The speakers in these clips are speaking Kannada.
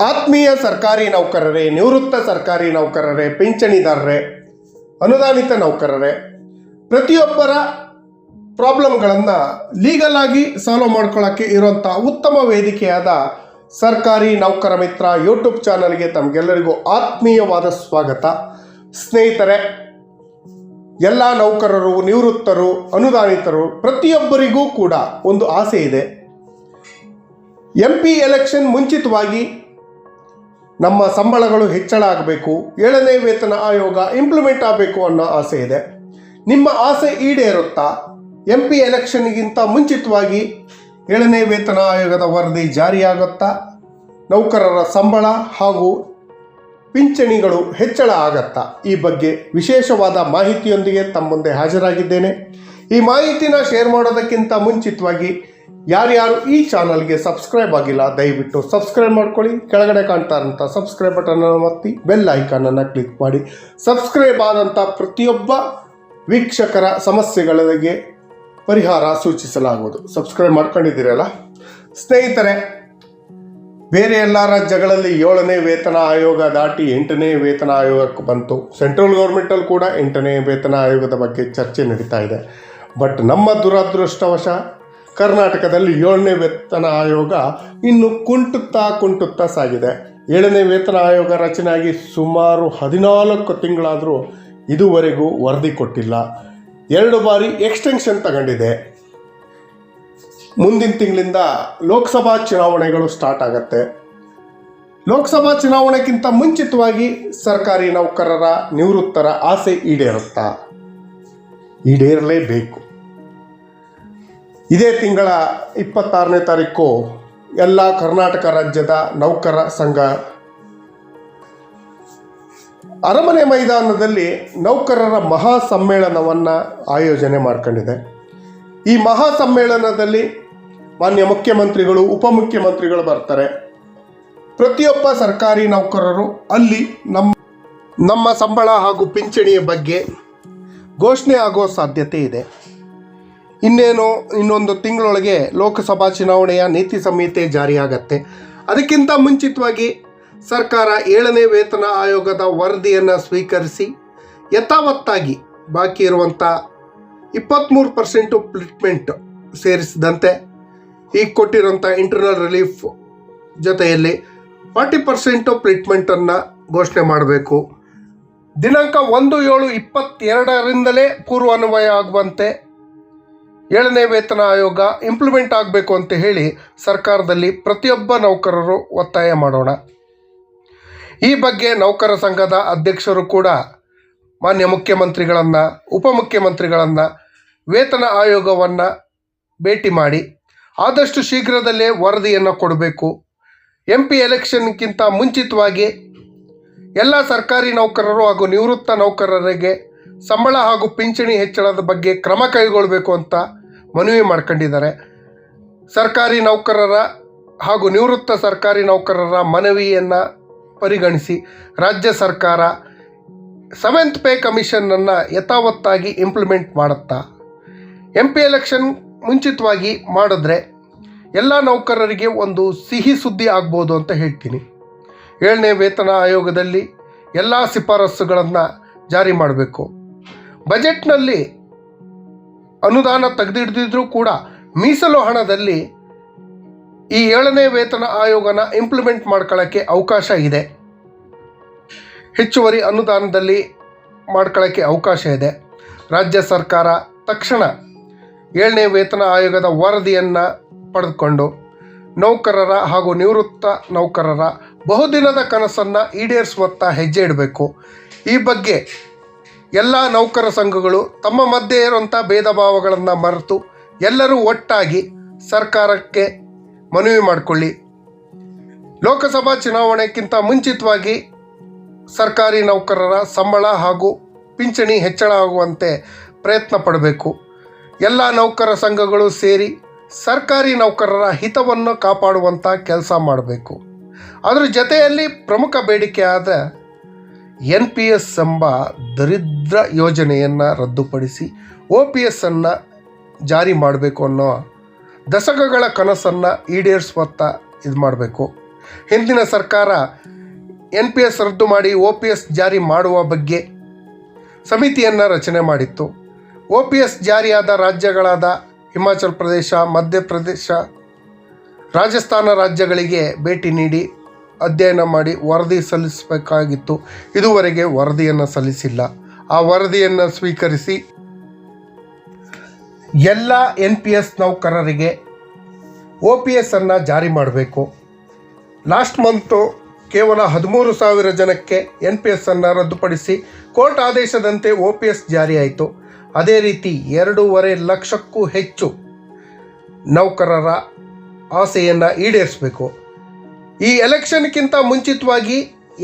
ಆತ್ಮೀಯ ಸರ್ಕಾರಿ ನೌಕರರೇ, ನಿವೃತ್ತ ಸರ್ಕಾರಿ ನೌಕರರೇ, ಪಿಂಚಣಿದಾರರೇ, ಅನುದಾನಿತ ನೌಕರರೇ, ಪ್ರತಿಯೊಬ್ಬರ ಪ್ರಾಬ್ಲಮ್ಗಳನ್ನು ಲೀಗಲ್ ಆಗಿ ಸಾಲ್ವ್ ಮಾಡ್ಕೊಳ್ಳೋಕ್ಕೆ ಇರುವಂಥ ಉತ್ತಮ ವೇದಿಕೆಯಾದ ಸರ್ಕಾರಿ ನೌಕರ ಮಿತ್ರ ಯೂಟ್ಯೂಬ್ ಚಾನಲ್ಗೆ ತಮಗೆಲ್ಲರಿಗೂ ಆತ್ಮೀಯವಾದ ಸ್ವಾಗತ. ಸ್ನೇಹಿತರೆ, ಎಲ್ಲ ನೌಕರರು, ನಿವೃತ್ತರು, ಅನುದಾನಿತರು ಪ್ರತಿಯೊಬ್ಬರಿಗೂ ಕೂಡ ಒಂದು ಆಸೆ ಇದೆ. ಎಂ ಪಿ ಎಲೆಕ್ಷನ್ ಮುಂಚಿತವಾಗಿ ನಮ್ಮ ಸಂಬಳಗಳು ಹೆಚ್ಚಳ ಆಗಬೇಕು, ಏಳನೇ ವೇತನ ಆಯೋಗ ಇಂಪ್ಲಿಮೆಂಟ್ ಆಗಬೇಕು ಅನ್ನೋ ಆಸೆ ಇದೆ. ನಿಮ್ಮ ಆಸೆ ಈಡೇರುತ್ತಾ? ಎಂ ಪಿ ಎಲೆಕ್ಷನ್ಗಿಂತ ಮುಂಚಿತವಾಗಿ ಏಳನೇ ವೇತನ ಆಯೋಗದ ವರದಿ ಜಾರಿಯಾಗುತ್ತಾ? ನೌಕರರ ಸಂಬಳ ಹಾಗೂ ಪಿಂಚಣಿಗಳು ಹೆಚ್ಚಳ ಆಗತ್ತಾ? ಈ ಬಗ್ಗೆ ವಿಶೇಷವಾದ ಮಾಹಿತಿಯೊಂದಿಗೆ ತಮ್ಮ ಮುಂದೆ ಹಾಜರಾಗಿದ್ದೇನೆ. ಈ ಮಾಹಿತಿನ ಶೇರ್ ಮಾಡೋದಕ್ಕಿಂತ ಮುಂಚಿತವಾಗಿ ಯಾರ್ಯಾರು ಈ ಚಾನಲ್ಗೆ ಸಬ್ಸ್ಕ್ರೈಬ್ ಆಗಿಲ್ಲ, ದಯವಿಟ್ಟು ಸಬ್ಸ್ಕ್ರೈಬ್ ಮಾಡ್ಕೊಳ್ಳಿ. ಕೆಳಗಡೆ ಕಾಣ್ತಾ ಇರೋಂಥ ಸಬ್ಸ್ಕ್ರೈಬ್ ಬಟನನ್ನು ಒತ್ತಿ, ಬೆಲ್ ಐಕಾನನ್ನು ಕ್ಲಿಕ್ ಮಾಡಿ. ಸಬ್ಸ್ಕ್ರೈಬ್ ಆದಂಥ ಪ್ರತಿಯೊಬ್ಬ ವೀಕ್ಷಕರ ಸಮಸ್ಯೆಗಳಿಗೆ ಪರಿಹಾರ ಸೂಚಿಸಲಾಗುವುದು. ಸಬ್ಸ್ಕ್ರೈಬ್ ಮಾಡ್ಕೊಂಡಿದ್ದೀರಲ್ಲ? ಸ್ನೇಹಿತರೆ, ಬೇರೆ ಎಲ್ಲ ರಾಜ್ಯಗಳಲ್ಲಿ ಏಳನೇ ವೇತನ ಆಯೋಗ ದಾಟಿ ಎಂಟನೇ ವೇತನ ಆಯೋಗಕ್ಕೆ ಬಂತು. ಸೆಂಟ್ರಲ್ ಗೌರ್ಮೆಂಟಲ್ಲಿ ಕೂಡ ಎಂಟನೇ ವೇತನ ಆಯೋಗದ ಬಗ್ಗೆ ಚರ್ಚೆ ನಡೀತಾ ಇದೆ. ಬಟ್ ನಮ್ಮ ದುರದೃಷ್ಟವಶ ಕರ್ನಾಟಕದಲ್ಲಿ ಏಳನೇ ವೇತನ ಆಯೋಗ ಇನ್ನು ಕುಂಟುತ್ತಾ ಕುಂಟುತ್ತಾ ಸಾಗಿದೆ. ಏಳನೇ ವೇತನ ಆಯೋಗ ರಚನೆಯಾಗಿ ಸುಮಾರು ಹದಿನಾಲ್ಕು ತಿಂಗಳಾದರೂ ಇದುವರೆಗೂ ವರದಿ ಕೊಟ್ಟಿಲ್ಲ. ಎರಡು ಬಾರಿ ಎಕ್ಸ್ಟೆನ್ಷನ್ ತಗೊಂಡಿದೆ. ಮುಂದಿನ ತಿಂಗಳಿಂದ ಲೋಕಸಭಾ ಚುನಾವಣೆಗಳು ಸ್ಟಾರ್ಟ್ ಆಗತ್ತೆ. ಲೋಕಸಭಾ ಚುನಾವಣೆಗಿಂತ ಮುಂಚಿತವಾಗಿ ಸರ್ಕಾರಿ ನೌಕರರ ನಿವೃತ್ತರ ಆಸೆ ಈಡೇರುತ್ತಾ? ಈಡೇರಲೇಬೇಕು. ಇದೇ ತಿಂಗಳ ಇಪ್ಪತ್ತಾರನೇ ತಾರೀಕು ಎಲ್ಲ ಕರ್ನಾಟಕ ರಾಜ್ಯದ ನೌಕರ ಸಂಘ ಅರಮನೆ ಮೈದಾನದಲ್ಲಿ ನೌಕರರ ಮಹಾ ಸಮ್ಮೇಳನವನ್ನು ಆಯೋಜನೆ ಮಾಡ್ಕೊಂಡಿದೆ. ಈ ಮಹಾ ಸಮ್ಮೇಳನದಲ್ಲಿ ಮಾನ್ಯ ಮುಖ್ಯಮಂತ್ರಿಗಳು, ಉಪಮುಖ್ಯಮಂತ್ರಿಗಳು ಬರ್ತಾರೆ. ಪ್ರತಿಯೊಬ್ಬ ಸರ್ಕಾರಿ ನೌಕರರು ಅಲ್ಲಿ ನಮ್ಮ ನಮ್ಮ ಸಂಬಳ ಹಾಗೂ ಪಿಂಚಣಿಯ ಬಗ್ಗೆ ಘೋಷಣೆ ಆಗೋ ಸಾಧ್ಯತೆ ಇದೆ. ಇನ್ನೇನು, ಇನ್ನೊಂದು ತಿಂಗಳೊಳಗೆ ಲೋಕಸಭಾ ಚುನಾವಣೆಯ ನೀತಿ ಸಂಹಿತೆ ಜಾರಿಯಾಗತ್ತೆ. ಅದಕ್ಕಿಂತ ಮುಂಚಿತವಾಗಿ ಸರ್ಕಾರ ಏಳನೇ ವೇತನ ಆಯೋಗದ ವರದಿಯನ್ನು ಸ್ವೀಕರಿಸಿ, ಯಥಾವತ್ತಾಗಿ ಬಾಕಿ ಇರುವಂಥ ಇಪ್ಪತ್ತ್ಮೂರು ಪರ್ಸೆಂಟು ಪ್ಲಿಟ್ಮೆಂಟ್ ಸೇರಿಸಿದಂತೆ ಈಗ ಕೊಟ್ಟಿರೋಂಥ ಇಂಟರ್ನಲ್ ರಿಲೀಫ್ ಜೊತೆಯಲ್ಲಿ ಫಾರ್ಟಿ ಪರ್ಸೆಂಟು ಪ್ಲಿಟ್ಮೆಂಟನ್ನು ಘೋಷಣೆ ಮಾಡಬೇಕು. ದಿನಾಂಕ ಒಂದು ಏಳು ಇಪ್ಪತ್ತೆರಡರಿಂದಲೇ ಪೂರ್ವಾನ್ವಯ ಆಗುವಂತೆ ಏಳನೇ ವೇತನ ಆಯೋಗ ಇಂಪ್ಲಿಮೆಂಟ್ ಆಗಬೇಕು ಅಂತ ಹೇಳಿ ಸರ್ಕಾರದಲ್ಲಿ ಪ್ರತಿಯೊಬ್ಬ ನೌಕರರು ಒತ್ತಾಯ ಮಾಡೋಣ. ಈ ಬಗ್ಗೆ ನೌಕರ ಸಂಘದ ಅಧ್ಯಕ್ಷರು ಕೂಡ ಮಾನ್ಯ ಮುಖ್ಯಮಂತ್ರಿಗಳನ್ನು, ಉಪಮುಖ್ಯಮಂತ್ರಿಗಳನ್ನು ವೇತನ ಆಯೋಗವನ್ನು ಭೇಟಿ ಮಾಡಿ ಆದಷ್ಟು ಶೀಘ್ರದಲ್ಲೇ ವರದಿಯನ್ನು ಕೊಡಬೇಕು. ಎಂ ಪಿ ಎಲೆಕ್ಷನ್ಗಿಂತ ಮುಂಚಿತವಾಗಿ ಎಲ್ಲ ಸರ್ಕಾರಿ ನೌಕರರು ಹಾಗೂ ನಿವೃತ್ತ ನೌಕರರಿಗೆ ಸಂಬಳ ಹಾಗೂ ಪಿಂಚಣಿ ಹೆಚ್ಚಳದ ಬಗ್ಗೆ ಕ್ರಮ ಕೈಗೊಳ್ಳಬೇಕು ಅಂತ ಮನವಿ ಮಾಡ್ಕೊಂಡಿದ್ದಾರೆ. ಸರ್ಕಾರಿ ನೌಕರರ ಹಾಗೂ ನಿವೃತ್ತ ಸರ್ಕಾರಿ ನೌಕರರ ಮನವಿಯನ್ನು ಪರಿಗಣಿಸಿ ರಾಜ್ಯ ಸರ್ಕಾರ ಸೆವೆಂತ್ ಪೇ ಕಮಿಷನನ್ನು ಯಥಾವತ್ತಾಗಿ ಇಂಪ್ಲಿಮೆಂಟ್ ಮಾಡುತ್ತಾ? ಎಂ ಪಿ ಎಲೆಕ್ಷನ್ ಮುಂಚಿತವಾಗಿ ಮಾಡಿದ್ರೆ ಎಲ್ಲ ನೌಕರರಿಗೆ ಒಂದು ಸಿಹಿ ಸುದ್ದಿ ಆಗ್ಬೋದು ಅಂತ ಹೇಳ್ತೀನಿ. ಏಳನೇ ವೇತನ ಆಯೋಗದಲ್ಲಿ ಎಲ್ಲ ಶಿಫಾರಸ್ಸುಗಳನ್ನು ಜಾರಿ ಮಾಡಬೇಕು. ಬಜೆಟ್ನಲ್ಲಿ ಅನುದಾನ ತೆಗೆದಿಡ್ದಿದ್ರೂ ಕೂಡ ಮೀಸಲು ಹಣದಲ್ಲಿ ಈ ಏಳನೇ ವೇತನ ಆಯೋಗನ ಇಂಪ್ಲಿಮೆಂಟ್ ಮಾಡ್ಕೊಳ್ಳೋಕ್ಕೆ ಅವಕಾಶ ಇದೆ. ಹೆಚ್ಚುವರಿ ಅನುದಾನದಲ್ಲಿ ಮಾಡ್ಕೊಳ್ಳೋಕ್ಕೆ ಅವಕಾಶ ಇದೆ. ರಾಜ್ಯ ಸರ್ಕಾರ ತಕ್ಷಣ ಏಳನೇ ವೇತನ ಆಯೋಗದ ವರದಿಯನ್ನು ಪಡೆದುಕೊಂಡು ನೌಕರರ ಹಾಗೂ ನಿವೃತ್ತ ನೌಕರರ ಬಹುದಿನದ ಕನಸನ್ನು ಈಡೇರಿಸುವತ್ತ ಹೆಜ್ಜೆ ಇಡಬೇಕು. ಈ ಬಗ್ಗೆ ಎಲ್ಲ ನೌಕರ ಸಂಘಗಳು ತಮ್ಮ ಮಧ್ಯೆ ಇರುವಂಥ ಭೇದ ಭಾವಗಳನ್ನು ಮರೆತು ಎಲ್ಲರೂ ಒಟ್ಟಾಗಿ ಸರ್ಕಾರಕ್ಕೆ ಮನವಿ ಮಾಡಿಕೊಳ್ಳಿ. ಲೋಕಸಭಾ ಚುನಾವಣೆಗಿಂತ ಮುಂಚಿತವಾಗಿ ಸರ್ಕಾರಿ ನೌಕರರ ಸಂಬಳ ಹಾಗೂ ಪಿಂಚಣಿ ಹೆಚ್ಚಳ ಆಗುವಂತೆ ಪ್ರಯತ್ನ ಪಡಬೇಕು. ಎಲ್ಲ ನೌಕರ ಸಂಘಗಳು ಸೇರಿ ಸರ್ಕಾರಿ ನೌಕರರ ಹಿತವನ್ನು ಕಾಪಾಡುವಂಥ ಕೆಲಸ ಮಾಡಬೇಕು. ಅದರ ಜೊತೆಯಲ್ಲಿ ಪ್ರಮುಖ ಬೇಡಿಕೆಯಾದ ಎನ್ ಪಿ ಎಸ್ ಎಂಬ ದರಿದ್ರ ಯೋಜನೆಯನ್ನು ರದ್ದುಪಡಿಸಿ ಒ ಪಿ ಎಸ್ಸನ್ನು ಜಾರಿ ಮಾಡಬೇಕು ಅನ್ನೋ ದಶಕಗಳ ಕನಸನ್ನು ಈಡೇರಿಸುವತ್ತ ಇದು ಮಾಡಬೇಕು. ಹಿಂದಿನ ಸರ್ಕಾರ ಎನ್ ಪಿ ಎಸ್ ರದ್ದು ಮಾಡಿ ಒ ಪಿ ಎಸ್ ಜಾರಿ ಮಾಡುವ ಬಗ್ಗೆ ಸಮಿತಿಯನ್ನು ರಚನೆ ಮಾಡಿತ್ತು. ಒ ಪಿ ಎಸ್ ಜಾರಿಯಾದ ರಾಜ್ಯಗಳಾದ ಹಿಮಾಚಲ ಪ್ರದೇಶ, ಮಧ್ಯಪ್ರದೇಶ, ರಾಜಸ್ಥಾನ ರಾಜ್ಯಗಳಿಗೆ ಭೇಟಿ ನೀಡಿ ಅಧ್ಯಯನ ಮಾಡಿ ವರದಿ ಸಲ್ಲಿಸಬೇಕಾಗಿತ್ತು. ಇದುವರೆಗೆ ವರದಿಯನ್ನು ಸಲ್ಲಿಸಿಲ್ಲ. ಆ ವರದಿಯನ್ನು ಸ್ವೀಕರಿಸಿ ಎಲ್ಲ ಎನ್ ಪಿ ಎಸ್ ನೌಕರರಿಗೆ ಒ ಪಿ ಎಸ್ಸನ್ನು ಜಾರಿ ಮಾಡಬೇಕು. ಲಾಸ್ಟ್ ಮಂತು ಕೇವಲ ಹದಿಮೂರು ಸಾವಿರ ಜನಕ್ಕೆ ಎನ್ ಪಿ ಎಸ್ಸನ್ನು ರದ್ದುಪಡಿಸಿ ಕೋರ್ಟ್ ಆದೇಶದಂತೆ ಒ ಪಿ ಎಸ್ ಜಾರಿಯಾಯಿತು ಅದೇ ರೀತಿ ಎರಡೂವರೆ ಲಕ್ಷಕ್ಕೂ ಹೆಚ್ಚು ನೌಕರರ ಆಸೆಯನ್ನು ಈಡೇರಿಸಬೇಕು. ಈ ಎಲೆಕ್ಷನ್ಗಿಂತ ಮುಂಚಿತವಾಗಿ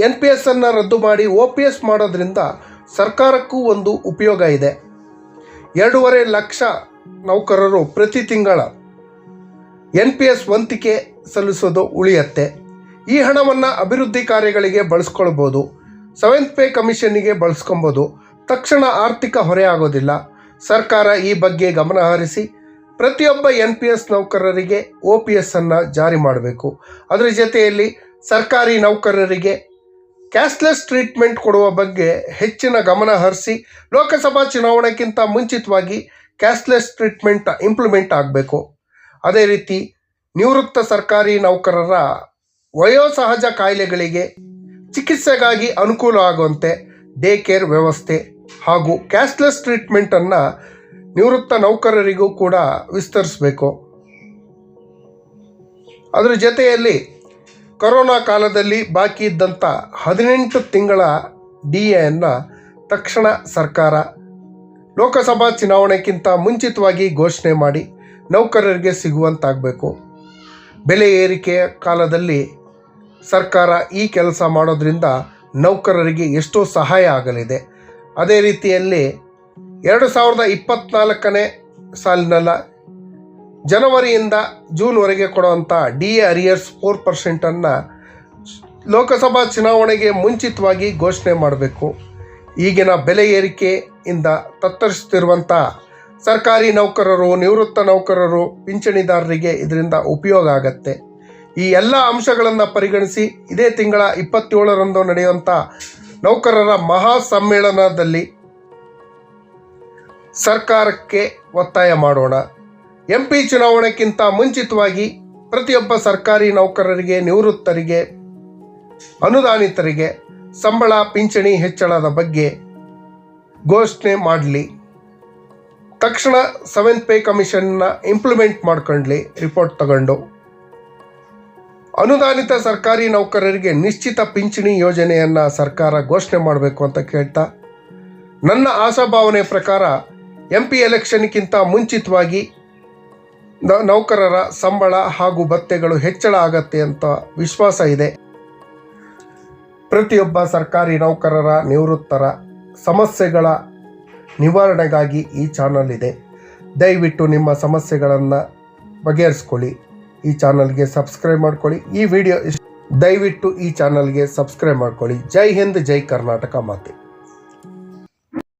ಎನ್ ಪಿ ಎಸ್ ಅನ್ನು ರದ್ದು ಮಾಡಿ ಒ ಪಿ ಎಸ್ ಮಾಡೋದ್ರಿಂದ ಸರ್ಕಾರಕ್ಕೂ ಒಂದು ಉಪಯೋಗ ಇದೆ. ಎರಡೂವರೆ ಲಕ್ಷ ನೌಕರರು ಪ್ರತಿ ತಿಂಗಳ ಎನ್ ಪಿ ಎಸ್ ವಂತಿಕೆ ಸಲ್ಲಿಸೋದು ಉಳಿಯತ್ತೆ. ಈ ಹಣವನ್ನು ಅಭಿವೃದ್ಧಿ ಕಾರ್ಯಗಳಿಗೆ ಬಳಸ್ಕೊಳ್ಬೋದು. ಸೆವೆಂತ್ ಪೇ ಕಮಿಷನ್ನಿಗೆ ಬಳಸ್ಕೊಬೋದು ತಕ್ಷಣ ಆರ್ಥಿಕ ಹೊರೆ ಆಗೋದಿಲ್ಲ. ಸರ್ಕಾರ ಈ ಬಗ್ಗೆ ಗಮನ ಹರಿಸಿ ಪ್ರತಿಯೊಬ್ಬ ಎನ್ ಪಿ ಎಸ್ ನೌಕರರಿಗೆ ಒ ಪಿ ಎಸ್ ಅನ್ನು ಜಾರಿ ಮಾಡಬೇಕು. ಅದರ ಜೊತೆಯಲ್ಲಿ ಸರ್ಕಾರಿ ನೌಕರರಿಗೆ ಕ್ಯಾಶ್ಲೆಸ್ ಟ್ರೀಟ್ಮೆಂಟ್ ಕೊಡುವ ಬಗ್ಗೆ ಹೆಚ್ಚಿನ ಗಮನ ಹರಿಸಿ ಲೋಕಸಭಾ ಚುನಾವಣೆಗಿಂತ ಮುಂಚಿತವಾಗಿ ಕ್ಯಾಶ್ಲೆಸ್ ಟ್ರೀಟ್ಮೆಂಟ್ ಇಂಪ್ಲಿಮೆಂಟ್ ಆಗಬೇಕು. ಅದೇ ರೀತಿ ನಿವೃತ್ತ ಸರ್ಕಾರಿ ನೌಕರರ ವಯೋಸಹಜ ಕಾಯಿಲೆಗಳಿಗೆ ಚಿಕಿತ್ಸೆಗಾಗಿ ಅನುಕೂಲ ಆಗುವಂತೆ ಡೇ ಕೇರ್ ವ್ಯವಸ್ಥೆ ಹಾಗೂ ಕ್ಯಾಶ್ಲೆಸ್ ಟ್ರೀಟ್ಮೆಂಟನ್ನು ನಿವೃತ್ತ ನೌಕರರಿಗೂ ಕೂಡ ವಿಸ್ತರಿಸಬೇಕು. ಅದರ ಜೊತೆಯಲ್ಲಿ ಕೊರೋನಾ ಕಾಲದಲ್ಲಿ ಬಾಕಿ ಇದ್ದಂಥ ಹದಿನೆಂಟು ತಿಂಗಳ ಡಿ ಎನ್ನು ತಕ್ಷಣ ಸರ್ಕಾರ ಲೋಕಸಭಾ ಚುನಾವಣೆಗಿಂತ ಮುಂಚಿತವಾಗಿ ಘೋಷಣೆ ಮಾಡಿ ನೌಕರರಿಗೆ ಸಿಗುವಂತಾಗಬೇಕು. ಬೆಲೆ ಏರಿಕೆಯ ಕಾಲದಲ್ಲಿ ಸರ್ಕಾರ ಈ ಕೆಲಸ ಮಾಡೋದ್ರಿಂದ ನೌಕರರಿಗೆ ಎಷ್ಟೋ ಸಹಾಯ ಆಗಲಿದೆ. ಅದೇ ರೀತಿಯಲ್ಲಿ ಎರಡು ಸಾವಿರದ ಇಪ್ಪತ್ನಾಲ್ಕನೇ ಸಾಲಿನಲ್ಲ, ಜನವರಿಯಿಂದ ಜೂನ್ವರೆಗೆ ಕೊಡುವಂಥ ಡಿ ಎ ಅರಿಯರ್ಸ್ ಫೋರ್ ಪರ್ಸೆಂಟನ್ನು ಲೋಕಸಭಾ ಚುನಾವಣೆಗೆ ಮುಂಚಿತವಾಗಿ ಘೋಷಣೆ ಮಾಡಬೇಕು. ಈಗಿನ ಬೆಲೆ ಏರಿಕೆಯಿಂದ ತತ್ತರಿಸುತ್ತಿರುವಂಥ ಸರ್ಕಾರಿ ನೌಕರರು, ನಿವೃತ್ತ ನೌಕರರು, ಪಿಂಚಣಿದಾರರಿಗೆ ಇದರಿಂದ ಉಪಯೋಗ ಆಗತ್ತೆ. ಈ ಎಲ್ಲ ಅಂಶಗಳನ್ನು ಪರಿಗಣಿಸಿ ಇದೇ ತಿಂಗಳ ಇಪ್ಪತ್ತೇಳರಂದು ನಡೆಯುವಂಥ ನೌಕರರ ಮಹಾ ಸಮ್ಮೇಳನದಲ್ಲಿ ಸರ್ಕಾರಕ್ಕೆ ಒತ್ತಾಯ ಮಾಡೋಣ. ಎಂ ಪಿ ಚುನಾವಣೆಗಿಂತ ಮುಂಚಿತವಾಗಿ ಪ್ರತಿಯೊಬ್ಬ ಸರ್ಕಾರಿ ನೌಕರರಿಗೆ, ನಿವೃತ್ತರಿಗೆ, ಅನುದಾನಿತರಿಗೆ ಸಂಬಳ, ಪಿಂಚಣಿ ಹೆಚ್ಚಳದ ಬಗ್ಗೆ ಘೋಷಣೆ ಮಾಡಲಿ. ತಕ್ಷಣ ಸೆವೆಂತ್ ಪೇ ಕಮಿಷನ್ನ ಇಂಪ್ಲಿಮೆಂಟ್ ಮಾಡ್ಕೊಂಡ್ಲಿ ರಿಪೋರ್ಟ್ ತಗೊಂಡು. ಅನುದಾನಿತ ಸರ್ಕಾರಿ ನೌಕರರಿಗೆ ನಿಶ್ಚಿತ ಪಿಂಚಣಿ ಯೋಜನೆಯನ್ನು ಸರ್ಕಾರ ಘೋಷಣೆ ಮಾಡಬೇಕು ಅಂತ ಕೇಳ್ತಾ. ನನ್ನ ಆಶಾಭಾವನೆ ಪ್ರಕಾರ ಎಂ ಪಿ ಎಲೆಕ್ಷನ್ಗಿಂತ ಮುಂಚಿತವಾಗಿ ನೌಕರರ ಸಂಬಳ ಹಾಗೂ ಭತ್ಯೆಗಳು ಹೆಚ್ಚಳ ಆಗತ್ತೆ ಅಂತ ವಿಶ್ವಾಸ ಇದೆ. ಪ್ರತಿಯೊಬ್ಬ ಸರ್ಕಾರಿ ನೌಕರರ ನಿವೃತ್ತರ ಸಮಸ್ಯೆಗಳ ನಿವಾರಣೆಗಾಗಿ ಈ ಚಾನಲ್ ಇದೆ. ದಯವಿಟ್ಟು ನಿಮ್ಮ ಸಮಸ್ಯೆಗಳನ್ನು ಬಗೆಹರಿಸ್ಕೊಳ್ಳಿ. ಈ ಚಾನಲ್ಗೆ ಸಬ್ಸ್ಕ್ರೈಬ್ ಮಾಡ್ಕೊಳ್ಳಿ. ಈ ವಿಡಿಯೋ ದಯವಿಟ್ಟು ಈ ಚಾನಲ್ಗೆ ಸಬ್ಸ್ಕ್ರೈಬ್ ಮಾಡ್ಕೊಳ್ಳಿ. ಜೈ ಹಿಂದ್, ಜೈ ಕರ್ನಾಟಕ ಮಾತೆ.